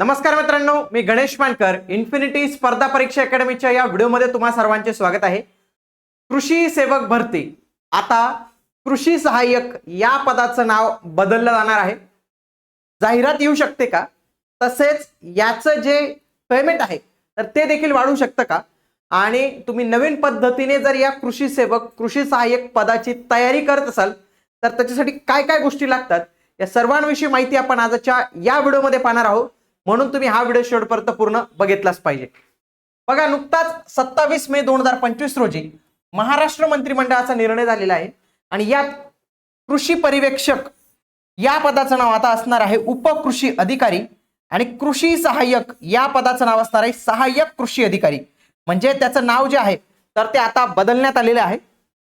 नमस्कार मित्रांनो मी गणेश मानकर इन्फिनिटी स्पर्धा परीक्षा अकॅडमीच्या या व्हिडिओमध्ये तुम्हा सर्वांचे स्वागत आहे. कृषी सेवक भरती. आता कृषी सहाय्यक या पदाचं नाव बदललं जाणार आहे. जाहिरात येऊ शकते का? तसेच याचं जे पेमेंट आहे तर ते देखील वाढू शकतं का? आणि तुम्ही नवीन पद्धतीने जर या कृषी सेवक कृषी सहाय्यक पदाची तयारी करत असाल तर त्याच्यासाठी काय काय गोष्टी लागतात? या सर्वांविषयी माहिती आपण आजच्या या व्हिडिओमध्ये पाहणार आहोत. म्हणून तुम्ही हा व्हिडिओ शेवटपर्यंत पूर्ण बघितलाच पाहिजे. बघा नुकताच सत्तावीस मे दोन हजार पंचवीस रोजी महाराष्ट्र मंत्रिमंडळाचा निर्णय झालेला आहे आणि यात कृषी पर्यवेक्षक या पदाचं नाव आता असणार आहे उपकृषी अधिकारी आणि कृषी सहाय्यक या पदाचं नाव असणार आहे सहाय्यक कृषी अधिकारी. म्हणजे त्याचं नाव जे आहे तर ते आता बदलण्यात आलेलं आहे.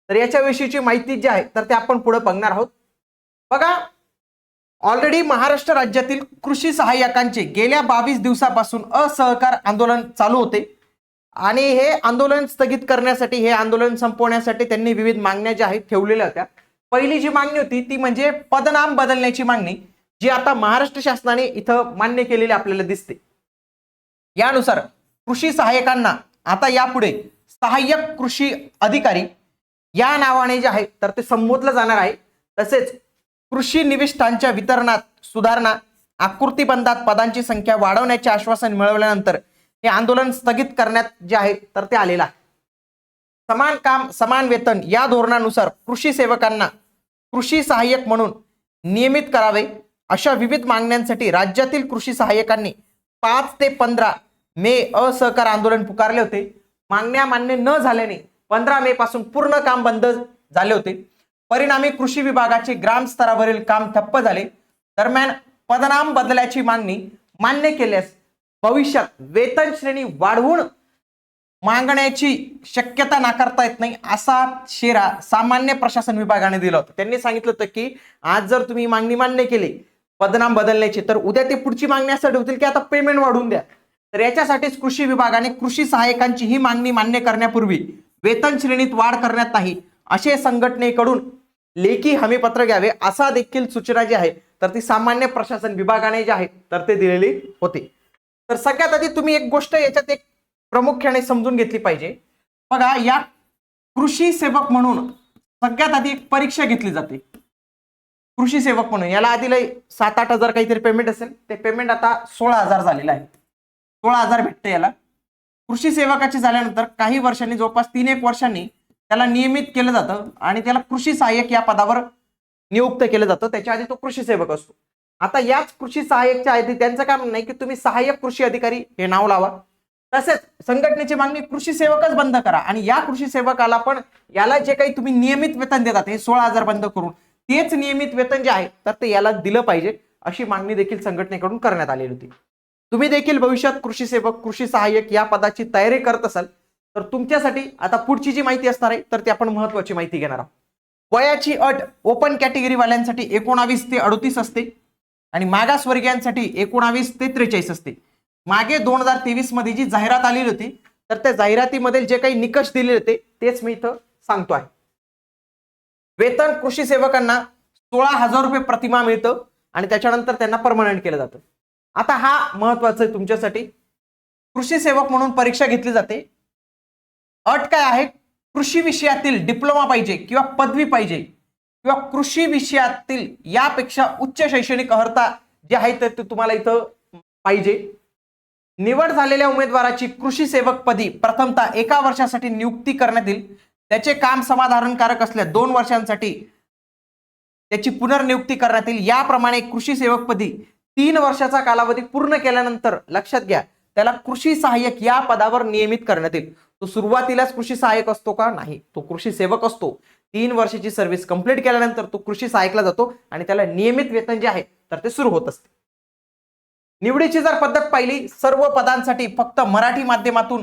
तर याच्याविषयीची माहिती जी आहे तर ते आपण पुढे बघणार आहोत. बघा ऑलरेडी महाराष्ट्र राज्यातील कृषी सहाय्यकांचे गेल्या बावीस दिवसापासून असहकार आंदोलन चालू होते. आणि हे आंदोलन स्थगित करण्यासाठी हे आंदोलन संपवण्यासाठी त्यांनी विविध मागण्या ज्या आहेत ठेवलेल्या होत्या. पहिली जी मागणी होती ती म्हणजे पदनाम बदलण्याची मागणी जी आता महाराष्ट्र शासनाने इथं मान्य केलेली आपल्याला दिसते. यानुसार कृषी सहाय्यकांना आता यापुढे सहाय्यक कृषी अधिकारी या नावाने जे आहे तर ते संबोधलं जाणार आहे. तसेच कृषी निविष्ठांच्या वितरणात सुधारणा आकृतीबंधात पदांची संख्या वाढवण्याचे आश्वासन मिळवल्यानंतर हे आंदोलन स्थगित करण्यात जे आहे तर ते आलेलं आहे. समान काम समान वेतन या धोरणानुसार कृषी सेवकांना कृषी सहाय्यक म्हणून नियमित करावे अशा विविध मागण्यांसाठी राज्यातील कृषी सहाय्यकांनी पाच ते पंधरा मे असहकार आंदोलन पुकारले होते. मागण्या मान्य न झाल्याने पंधरा मे पासून पूर्ण काम बंद झाले होते. परिणामी कृषी विभागाचे ग्रामस्तरावरील काम ठप्प झाले. दरम्यान पदनाम बदलाची मागणी मान्य केल्यास भविष्यात वेतन श्रेणी वाढवून मागण्याची शक्यता नाकारता येत नाही असा शेरा सामान्य प्रशासन विभागाने दिला होता. त्यांनी सांगितलं होतं की आज जर तुम्ही मागणी मान्य केली पदनाम बदलण्याची तर उद्या ते पुढची मागणी यासाठी होतील की आता पेमेंट वाढवून द्या. तर याच्यासाठीच कृषी विभागाने कृषी सहाय्यकांची ही मागणी मान्य करण्यापूर्वी वेतन श्रेणीत वाढ करण्यात नाही असे संघटनेकडून लेखी हमीपत्र घ्यावे असा देखील सूचना जी आहे तर ती सामान्य प्रशासन विभागाने जे आहे तर ते दिलेली होती. तर सगळ्यात आधी तुम्ही एक गोष्ट याच्यात एक प्रामुख्याने समजून घेतली पाहिजे. बघा या कृषी सेवक म्हणून सगळ्यात आधी एक परीक्षा घेतली जाते. कृषी सेवक म्हणून. याला आधी लय सात आठ हजार काहीतरी पेमेंट असेल. ते पेमेंट आता सोळा हजार झालेलं आहे. सोळा हजार भेटते याला. कृषी सेवकाची झाल्यानंतर काही वर्षांनी जवळपास तीन एक वर्षांनी त्याला नियमित केलं जातं आणि त्याला कृषी सहाय्यक या पदावर नियुक्त केलं जातं. त्याच्या आधी तो कृषी सेवक असतो. आता याच कृषी सहाय्यकच्या आधी त्यांचं काय म्हणणं आहे की तुम्ही सहाय्यक कृषी अधिकारी हे नाव लावा. तसेच संघटनेची मागणी कृषी सेवकच बंद करा आणि या कृषी सेवकाला पण याला जे काही तुम्ही नियमित वेतन देतात हे सोळा हजार बंद करून तेच नियमित वेतन जे आहे तर ते याला दिलं पाहिजे अशी मागणी देखील संघटनेकडून करण्यात आलेली होती. तुम्ही देखील भविष्यात कृषी सेवक कृषी सहाय्यक या पदाची तयारी करत असाल तर तुमच्यासाठी आता पुढची जी माहिती असणार आहे तर ती आपण महत्वाची माहिती घेणार आहोत. वयाची अट ओपन कॅटेगरीवाल्यांसाठी एकोणावीस ते अडतीस असते आणि मागासवर्गीयांसाठी एकोणावीस ते त्रेचाळीस असते. मागे दोन हजार तेवीसमध्ये जी जाहिरात आलेली होती तर त्या जाहिरातीमधील जे काही निकष दिले होते तेच मी इथं सांगतो आहे. वेतन कृषी सेवकांना सोळा हजार रुपये प्रतिमा मिळतं आणि त्याच्यानंतर त्यांना परमनंट केलं जातं. आता हा महत्त्वाचा आहे तुमच्यासाठी. कृषी सेवक म्हणून परीक्षा घेतली जाते. अट काय आहे? कृषी विषयातील डिप्लोमा पाहिजे किंवा पदवी पाहिजे किंवा कृषी विषयातील यापेक्षा उच्च शैक्षणिक अर्हता जे आहे ते तुम्हाला इथं पाहिजे. निवड झालेल्या उमेदवाराची कृषी सेवक पदी प्रथमतः एका वर्षासाठी नियुक्ती करण्यात येईल. त्याचे काम समाधानकारक असल्यास दोन वर्षांसाठी त्याची पुनर्नियुक्ती करण्यात येईल. याप्रमाणे कृषी सेवक पदी तीन वर्षाचा कालावधी पूर्ण केल्यानंतर लक्षात घ्या त्याला कृषी सहाय्यक या पदावर नियमित करण्यात येईल. तो सुरुवातीलाच कृषी सहाय्यक असतो का? नाही. तो कृषी सेवक असतो. तीन वर्षाची सर्व्हिस कंप्लीट केल्यानंतर तो कृषी सहाय्यकला जातो आणि त्याला नियमित वेतन जे आहे तर ते सुरू होत असते. निवडीची जर पद्धत पाहिली सर्व पदांसाठी फक्त मराठी माध्यमातून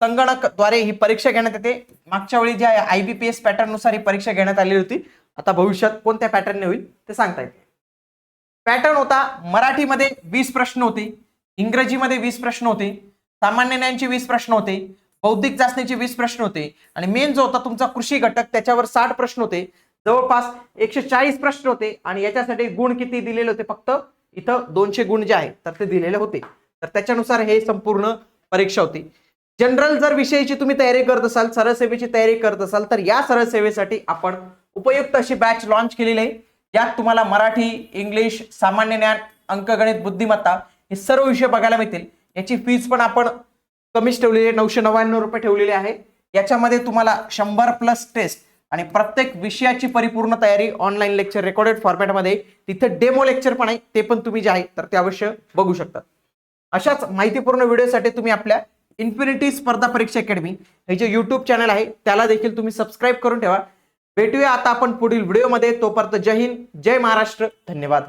संगणकद्वारे ही परीक्षा घेण्यात येते. मागच्या वेळी जी आहे आयबीपीएस पॅटर्ननुसार ही परीक्षा घेण्यात आलेली होती आता भविष्यात कोणत्या पॅटर्नने होईल ते सांगता येते पॅटर्न होता मराठीमध्ये वीस प्रश्न होते. इंग्रजीमध्ये वीस प्रश्न होते सामान्य ज्ञानचे वीस प्रश्न होते बौद्धिक चाचणीचे वीस प्रश्न होते आणि मेन जो होता तुमचा कृषी घटक त्याच्यावर साठ प्रश्न होते. जवळपास एकशे चाळीस प्रश्न होते आणि याच्यासाठी गुण किती दिलेले होते फक्त? इथं दोनशे गुण जे आहे तर ते दिलेले होते. तर त्याच्यानुसार हे संपूर्ण परीक्षा होती. जनरल जर विषयाची तुम्ही तयारी करत असाल सरळ सेवेची तयारी करत असाल तर या सरळ सेवेसाठी आपण उपयुक्त अशी बॅच लॉन्च केलेली आहे. यात तुम्हाला मराठी इंग्लिश सामान्य ज्ञान अंकगणित बुद्धिमत्ता हे सर्व विषय बघायला मिळतील. याची फीज पण आपण कमीच ठेवलेली आहे. नऊशे नव्याण्णव रुपये ठेवलेली आहे. याच्यामध्ये तुम्हाला शंभर प्लस टेस्ट आणि प्रत्येक विषयाची परिपूर्ण तयारी ऑनलाईन लेक्चर रेकॉर्डेड फॉर्मॅटमध्ये तिथे डेमो लेक्चर पण आहे. ते पण तुम्ही जे आहे तर ते अवश्य बघू शकता. अशाच माहितीपूर्ण व्हिडिओसाठी तुम्ही आपल्या इन्फिनिटी स्पर्धा परीक्षा अकॅडमी हे जे यूट्यूब चॅनल आहे त्याला देखील तुम्ही सबस्क्राईब करून ठेवा. भेटूया आता आपण पुढील व्हिडिओमध्ये तोपर्यंत जय हिंद जय महाराष्ट्र. धन्यवाद.